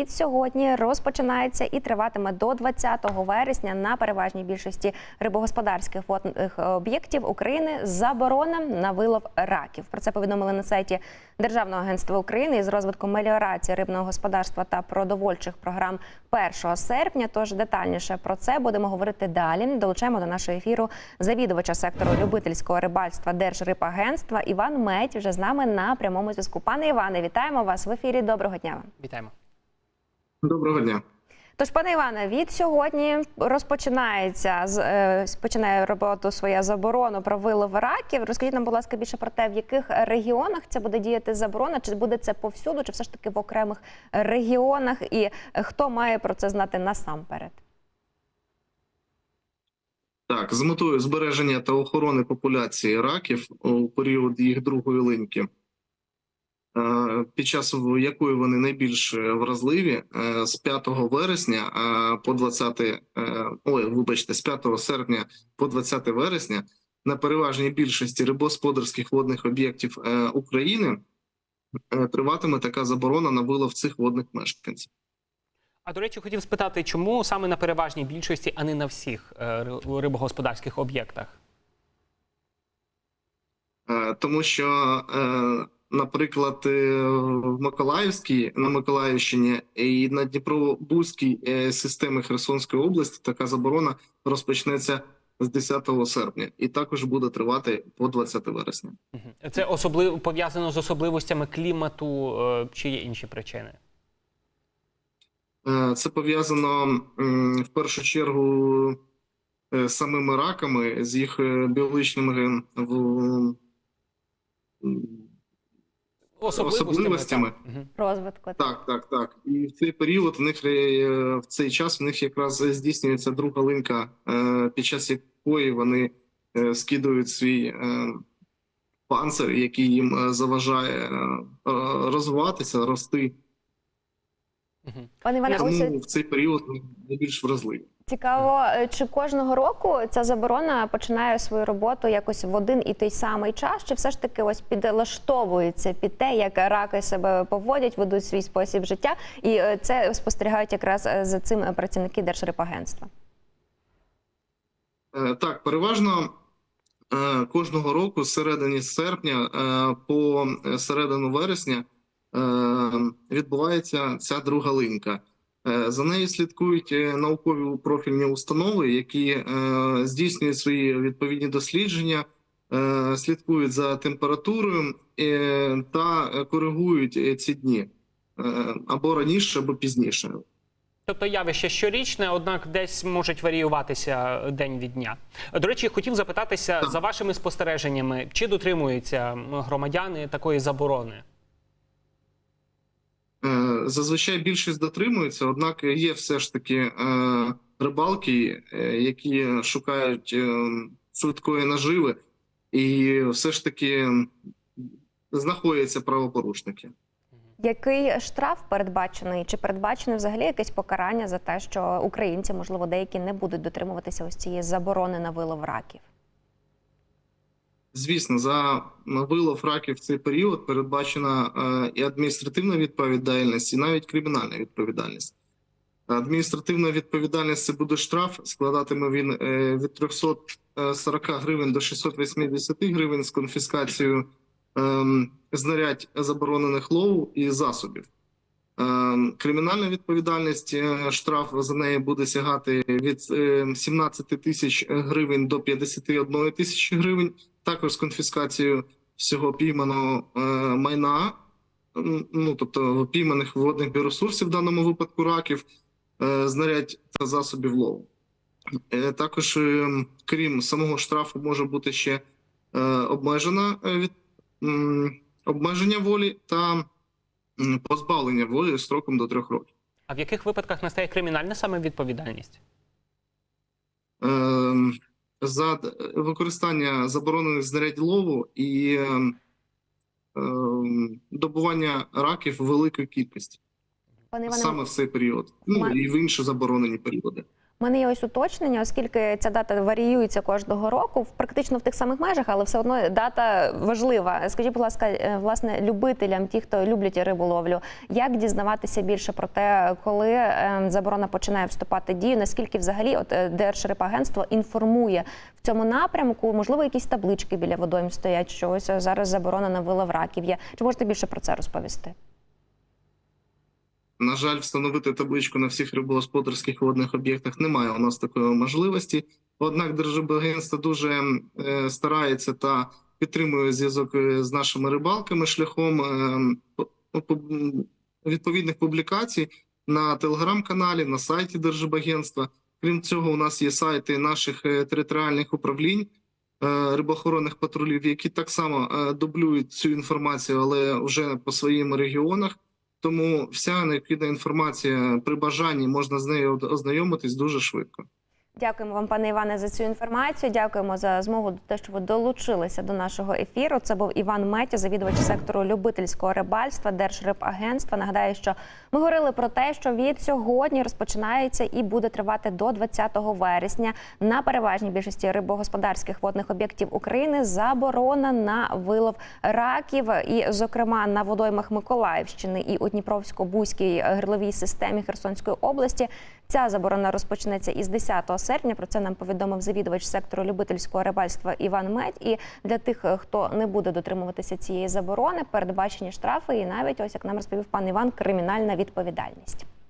від сьогодні розпочинається і триватиме до 20 вересня на переважній більшості рибогосподарських водних об'єктів України заборона на вилов раків. Про це повідомили на сайті Державного агентства України із розвитку меліорації рибного господарства та продовольчих програм 1 серпня. Тож детальніше про це будемо говорити далі. Долучаємо до нашого ефіру завідувача сектору любительського рибальства Держрибагентства Іван Медь вже з нами на прямому зв'язку. Пане Іване, вітаємо вас в ефірі. Доброго дня вам. Вітаємо. Доброго дня. Тож, пане Іване, від сьогодні розпочинається е, починає роботу своя заборона про вилов раків. Розкажіть нам, будь ласка, більше про те, в яких регіонах це буде діяти заборона, чи буде це повсюду, чи все ж таки в окремих регіонах, і хто має про це знати насамперед? Так, з метою збереження та охорони популяції раків у період їх другої линьки, під час якої вони найбільш вразливі, е, з 5 вересня е, по 20, е, ой, вибачте, з 5 серпня по 20 вересня на переважній більшості рибогосподарських водних об'єктів е, України е, триватиме така заборона на вилов цих водних мешканців. А до речі, хотів спитати, чому саме на переважній більшості, а не на всіх е, рибогосподарських об'єктах? Е, тому що, е, наприклад, е, в Миколаївській на Миколаївщині і на Дніпробузькій е, системі Херсонської області така заборона розпочнеться з 10 серпня і також буде тривати по 20 вересня. Це особливо пов'язано з особливостями клімату е, чи є інші причини? Це пов'язано в першу чергу з самими раками, з їх біологічними м, Особливостями. так. Розвитку Так, так, так. І в цей період в них е, в цей час в них якраз здійснюється друга линка, е, під час якої вони е, скидують свій панцир, який їм заважає розвиватися, рости. Пане Іване, а ось Тому в цей період найбільш вразливі. Цікаво, е, чи кожного року ця заборона починає свою роботу якось в один і той самий час, чи все ж таки ось підлаштовується під те, як раки себе поводять, ведуть свій спосіб життя, і е, це спостерігають якраз е, за цим е, працівники Держрибагентства. Е, Так, переважно е, кожного року з середини серпня е, по середину вересня відбувається ця друга линька. Е, За нею слідкують е, наукові профільні установи, які е, здійснюють свої відповідні дослідження, е, слідкують за температурою е, та коригують е, ці дні е, або раніше, або пізніше. Тобто явище щорічне, однак десь можуть варіюватися день від дня. До речі, хотів запитатися Так. за вашими спостереженнями, чи дотримуються громадяни такої заборони? Е, Зазвичай більшість дотримується, однак є все ж таки е, рибалки, е, які шукають швидкої наживи, і все ж таки знаходяться правопорушники. Який штраф передбачений? Чи передбачене взагалі якесь покарання за те, що українці, можливо, деякі не будуть дотримуватися ось цієї заборони на вилов раків? Звісно, за вилов раків в цей період передбачена е, і адміністративна відповідальність, і навіть кримінальна відповідальність. Адміністративна відповідальність це буде штраф, складатиме він е, від 340 гривень до 680 гривень з конфіскацією ем, знарядь заборонених лову і засобів. Ем, Кримінальна відповідальність е, штраф за неї буде сягати від е, 17 тисяч гривень до 51 тисячі гривень, також з конфіскацією всього пійманого е, майна, ну тобто пійманих водних біоресурсів, в даному випадку раків, е, знарядь та засобів лову. Е, Також, е, крім самого штрафу, може бути ще е, обмежена е, від м, обмеження волі та м, позбавлення волі строком до трьох років. А в яких випадках настає кримінальна саме відповідальність? Е, За використання заборонених знарядь лову і е, е, добування раків великої кількості Пане Іване, саме в цей період, ну і в інші заборонені періоди. Мене є ось уточнення, оскільки ця дата варіюється кожного року, практично в тих самих межах, але все одно дата важлива. Скажіть, будь ласка, е, власне, любителям, ті, хто люблять риболовлю, як дізнаватися більше про те, коли е, заборона починає вступати в дію? Наскільки взагалі от е, Держрибагентство інформує в цьому напрямку? Можливо, якісь таблички біля водойм стоять, що ось е, зараз заборона на вилов раків є. Чи можете більше про це розповісти? На жаль, встановити табличку на всіх рибогосподарських водних об'єктах немає у нас такої можливості. Однак Держрибагентство дуже е, старається та підтримує зв'язок е, з нашими рибалками шляхом е, м, відповідних публікацій на телеграм-каналі, на сайті Держрибагентства. Крім цього, у нас є сайти наших територіальних управлінь рибоохоронних патрулів, які так само дублюють цю інформацію, але вже по своїм регіонах. Тому вся необхідна інформація при бажанні можна з нею ознайомитись дуже швидко. Дякуємо вам, пане Іване, за цю інформацію. Дякуємо за змогу те, що ви долучилися до нашого ефіру. Це був Іван Метя, завідувач сектору любительського рибальства Держрибагентства. Нагадаю, що ми говорили про те, що від сьогодні розпочинається і буде тривати до 20 вересня на переважній більшості рибогосподарських водних об'єктів України заборона на вилов раків, і, зокрема, на водоймах Миколаївщини і у Дніпровсько-Бузькій гирловій системі Херсонської області. Ця заборона розпочнеться із 10 серпня. Про це нам повідомив завідувач сектору любительського рибальства Іван Медь. І для тих, хто не буде дотримуватися цієї заборони, передбачені штрафи, і навіть ось як нам розповів пан Іван, кримінальна відповідальність.